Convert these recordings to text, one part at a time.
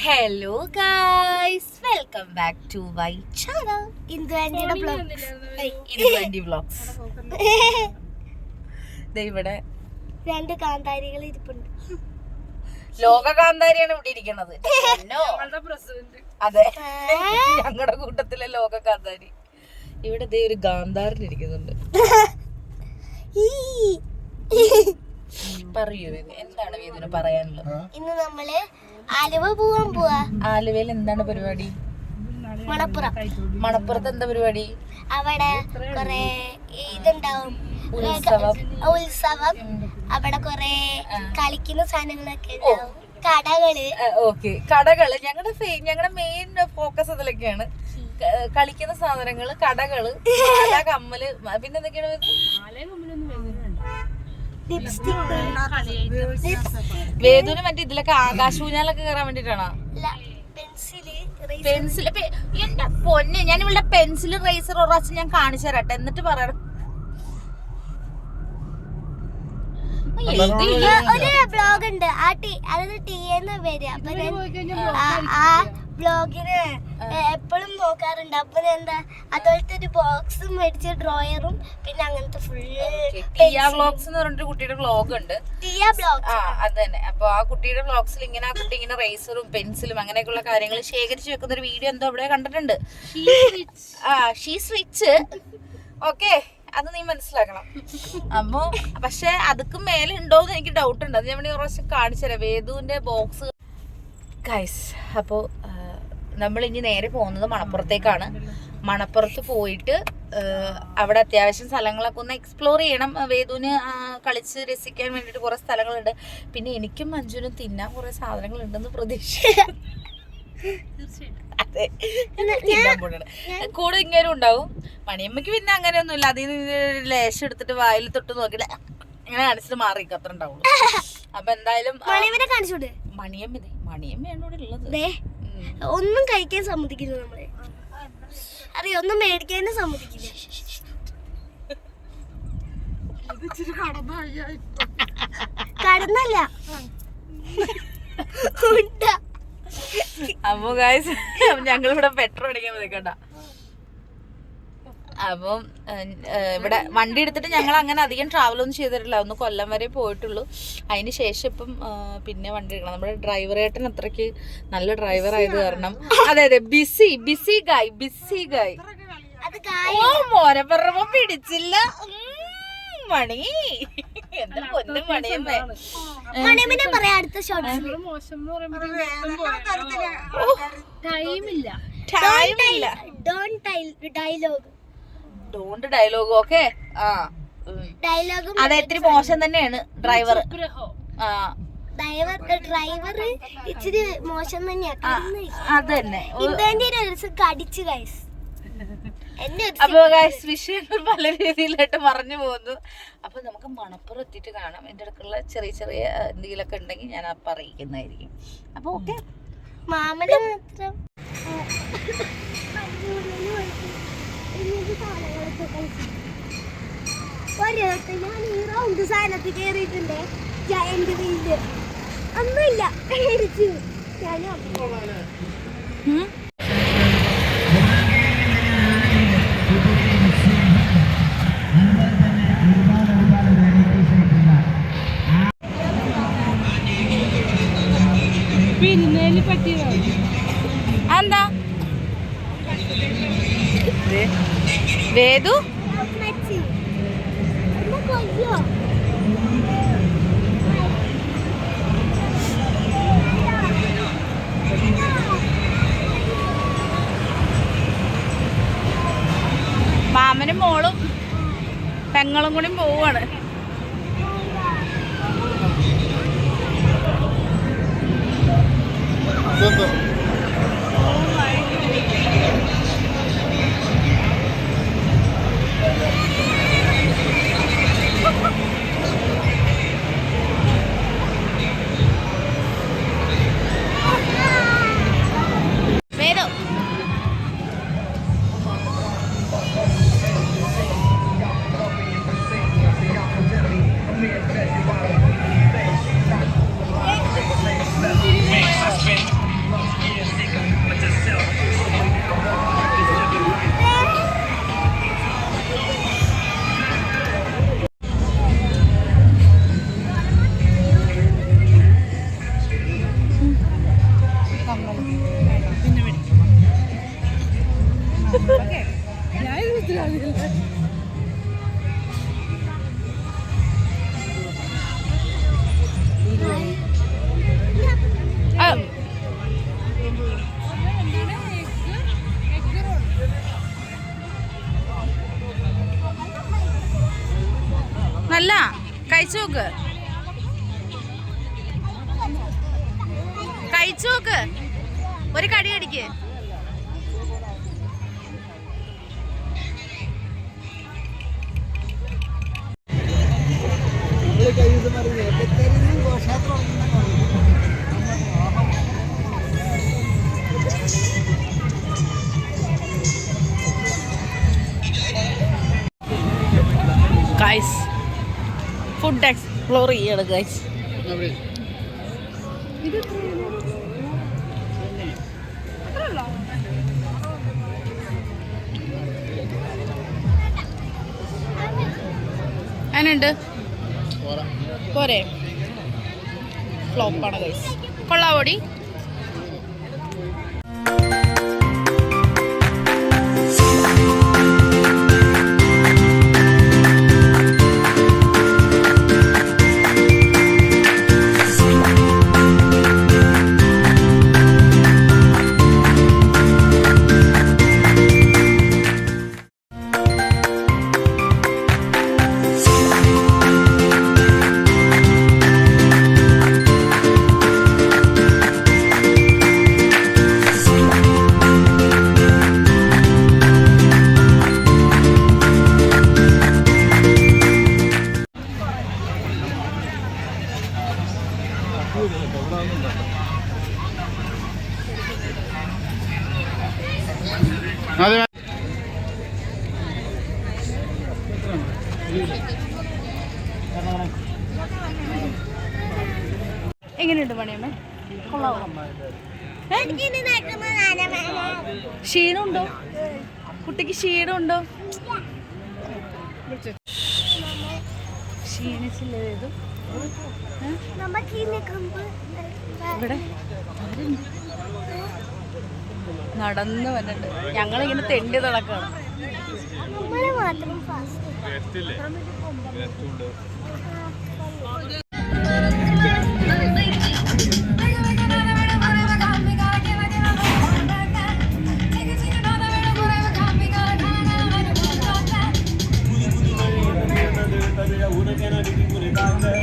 Hello guys welcome back to my channel vlogs ഇവിടെ രണ്ട് കാന്താരികൾ ഇരിപ്പുണ്ട്. ലോക കാന്താരിയാണ് ഇവിടെ ഇരിക്കണത്? അതെ. ഞങ്ങളുടെ കൂട്ടത്തിലെ ലോക കാന്താരി ഇവിടെ ദേ ഒരു ഗാന്ധാരൻ ഇരിക്കുന്നുണ്ട്. ഈ. പറയൂ എന്താണ് വേദന പറയാനുള്ളത്? ഇന്ന് നമ്മൾ ആലുവ പോവാൻ പോവാ. ആലുവയിൽ എന്താണ് പരിപാടി? മണപ്പുറം. മണപ്പുറത്ത് എന്താ പരിപാടി? അവിടെ കൊറേ ഇതുണ്ടാവും. ഉത്സവം. ഉത്സവം. അവിടെ കൊറേ കളിക്കുന്ന സാധനങ്ങളൊക്കെ ഉണ്ടാവും. കടകൾ. ഓക്കെ. കടകൾ. ഞങ്ങളുടെ ഞങ്ങളുടെ മെയിൻ ഫോക്കസ് അതിലൊക്കെയാണ്. കളിക്കുന്ന സാധനങ്ങൾ കടകൾ മാല, കമ്മൽ പിന്നെ എന്തൊക്കെയാണ് വേദുവിന് മറ്റേ ഇതിലൊക്കെ ആകാശൂഞ്ഞാലൊക്കെ കയറാൻ വേണ്ടിട്ടാണോ? പെൻസിൽ പെൻസിൽ എന്റെ പൊന്നെ ഞാൻ ഇവിടെ പെൻസിൽ റേസർ ഒരു ഞാൻ കാണിച്ചു തരട്ടെ. എന്നിട്ട് പറയണം. ഒരു ബ്ലോഗ് ഉണ്ട്. ആ ടി അതായത് ടി എന്ന് പേര്. അപ്പൊ ഞാൻ ബ്ലോഗിന് എപ്പോഴും നോക്കാറുണ്ട് അപ്പൊ എന്താ അതുപോലത്തെ ഒരു ബോക്സും മേടിച്ച ഡ്രോയറും പിന്നെ അങ്ങനത്തെ ഫുള്ള് ടിയ വ്ളോഗ്സ് എന്ന് പറഞ്ഞിട്ട് കുട്ടിയുടെ ബ്ലോഗ് ഉണ്ട്. ടിയ ബ്ലോഗ് ആ അത് തന്നെ അപ്പൊ ആ കുട്ടിയുടെ ബ്ലോഗ്സിൽ ഇങ്ങനെ ആ കുട്ടി ഇങ്ങനെ റേസറും പെൻസിലും അങ്ങനെയൊക്കെയുള്ള കാര്യങ്ങൾ ശേഖരിച്ച് വെക്കുന്ന ഒരു വീഡിയോ എന്തോ അവിടെ കണ്ടിട്ടുണ്ട്. ആ ഷീസ് റിച്ച് ഓക്കെ അത് നീ മനസ്സിലാക്കണം. അപ്പോ പക്ഷെ അതൊക്കെ മേലെ ഉണ്ടോന്ന് എനിക്ക് ഡൗട്ട് ഉണ്ട്. അത് ഞാൻ ഒരു പ്രാവശ്യം കാണിച്ചു തരാം. വേദുവിന്റെ ബോക്സ് ഗൈസ് അപ്പോൾ നമ്മൾ ഇനി നേരെ പോകുന്നത് മണപ്പുറത്തേക്കാണ്. മണപ്പുറത്ത് പോയിട്ട് അവിടെ അത്യാവശ്യം സ്ഥലങ്ങളൊക്കെ ഒന്ന് എക്സ്പ്ലോർ ചെയ്യണം. വേദുവിന് കളിച്ച് രസിക്കാൻ വേണ്ടിയിട്ട് കുറേ സ്ഥലങ്ങളുണ്ട്. പിന്നെ എനിക്കും മഞ്ജുനും തിന്നാൻ കുറേ സാധനങ്ങൾ ഉണ്ടെന്ന് പ്രതീക്ഷിക്കാം അതെ ഞങ്ങൾ തിന്നാൻ പോണാണ് കൂടെ ഇങ്ങനെ ഉണ്ടാവും. മണിയമ്മക്ക് പിന്നെ അങ്ങനെയൊന്നും ഇല്ല അതിൽ നിന്ന് ലേശം എടുത്തിട്ട് വായിൽ തൊട്ട് നോക്കില്ല ഇങ്ങനെ കാണിച്ചിട്ട് മാറി അത്ര ഉണ്ടാവുള്ളൂ. അപ്പൊ എന്തായാലും മണിയമ്മ മണിയമ്മയാണ് ഇവിടെ ഉള്ളത്. ഒന്നും കഴിക്കാൻ സമ്മതിക്കില്ല നമ്മളെ. അറിയോ ഒന്നും മേടിക്കാനും സമ്മതിക്കില്ല. കടന്നല്ല. അമ്മ അപ്പൊ ഗായ്സ് ഞങ്ങൾ ഇവിടെ പെട്രോൾ അടിക്കാൻ നിൽക്കണ്ട അപ്പം ഇവിടെ വണ്ടി എടുത്തിട്ട് ഞങ്ങൾ അങ്ങനെ അധികം ട്രാവൽ ഒന്നും ചെയ്തിട്ടില്ല. ഒന്ന് കൊല്ലം വരെ പോയിട്ടുള്ളൂ. അതിന് ശേഷം ഇപ്പം പിന്നെ വണ്ടി എടുക്കണം. നമ്മുടെ ഡ്രൈവർ ഏട്ടൻ അത്രയ്ക്ക് നല്ല ഡ്രൈവർ ആയത് കാരണം അതെ അതെ ബിസി ബിസി ഗായ് ബിസി ഗായ് ഓ മോനെ പറഞ്ഞപ്പോ പിടിച്ചില്ല. മണി. ടൈമില്ല. Don dialogue don't dialogue okay ആ. ഡയലോഗും അത് ഇത്തിരി മോശം തന്നെയാണ് ഡ്രൈവർ ആ. ഡ്രൈവർ ഡ്രൈവർ ഇച്ചിരി മോശം തന്നെയാണ്. അത് തന്നെ. ഇന്ത്യന്റെ ഒരു ദിവസം കടിച്ചു ഗൈസ് അപ്പൊ ഗൈസ് വിഷയങ്ങൾ പല രീതിയിലായിട്ട് മറഞ്ഞു പോകുന്നു. അപ്പൊ നമുക്ക് മണപ്പുറം എത്തിയിട്ട് കാണാം. എന്റെ അടുക്കുള്ള ചെറിയ ചെറിയ എന്തെങ്കിലുമൊക്കെ ഉണ്ടെങ്കിൽ ഞാൻ അപ്പൊ അറിയിക്കുന്നതായിരിക്കും അപ്പൊ ഓക്കെ മാമന് മാത്രം. ഒരിടത്ത് ഞാൻ ഈ റൗണ്ട് സാധനത്തിൽ കയറിയിട്ടുണ്ട്. ജയന്റ് വീൽ ഒന്നുമില്ല. പേടിച്ചു. ഞാനും എന്താ? വേദു? മാമനും മോളും പെങ്ങളും കൂടി പോവാണ്. വേദു കഴിച്ചു നോക്ക്. ഒരു കടി അടിക്ക്. ഗൈസ് ഫുഡ് എക്സ്പ്ലോർ ചെയ്യണം ഗൈസ് അതിനുണ്ട്. പോരെ. ഫ്ലോപ്പാണ് ഗൈസ് കൊള്ളാവോടി എങ്ങനെയുണ്ട് പണിയമ്മേ? ക്ഷീണമുണ്ടോ? കുട്ടിക്ക് ക്ഷീണമുണ്ടോ? നടന്ന് വന്നിട്ട് ഞങ്ങളിങ്ങനെ തെണ്ടി നടക്കാണ്. നമ്മളെ മാത്രം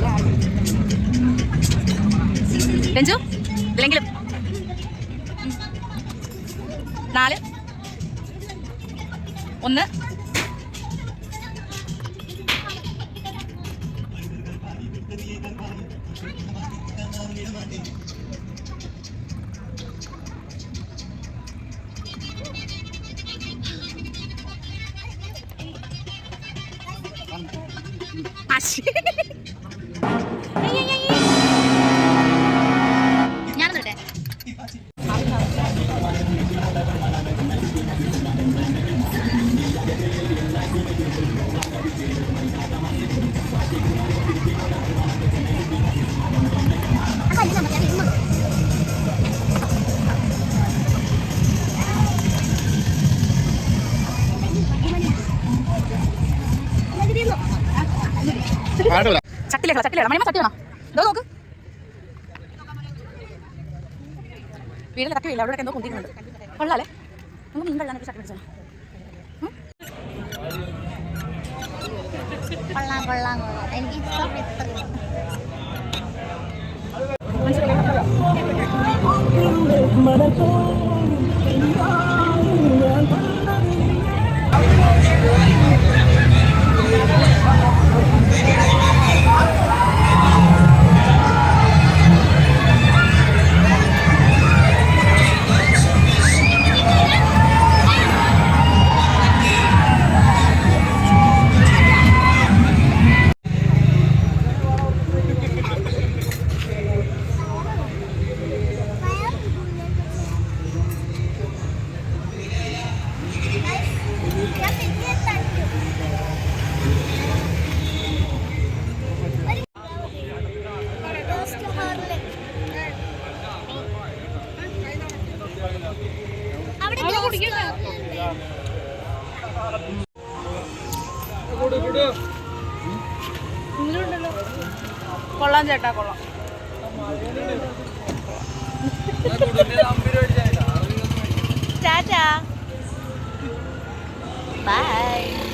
ഫാസ്റ്റ് രഞ്ജു ഇതിലെങ്കിലും നാല്. ഒന്ന്. পাশে। ചട്ടിലേക്കാ ചട്ടിലേക്കാ മണിമ ചട്ടി വേണം? ഇതോ നോക്ക്. വീടിന് ചട്ടി ഇല്ല അവിടെ എന്തോ കൊള്ളാലേ. നമുക്ക് മീൻ ചട്ടി പിടിച്ചാൽ കൊള്ളാം കൊള്ളാം കൊള്ളാം. എനിക്ക് ഇഷ്ടപ്പെട്ടു കൊള്ളാം ചേട്ടാ കൊള്ളാം. ടാറ്റാ. ബൈ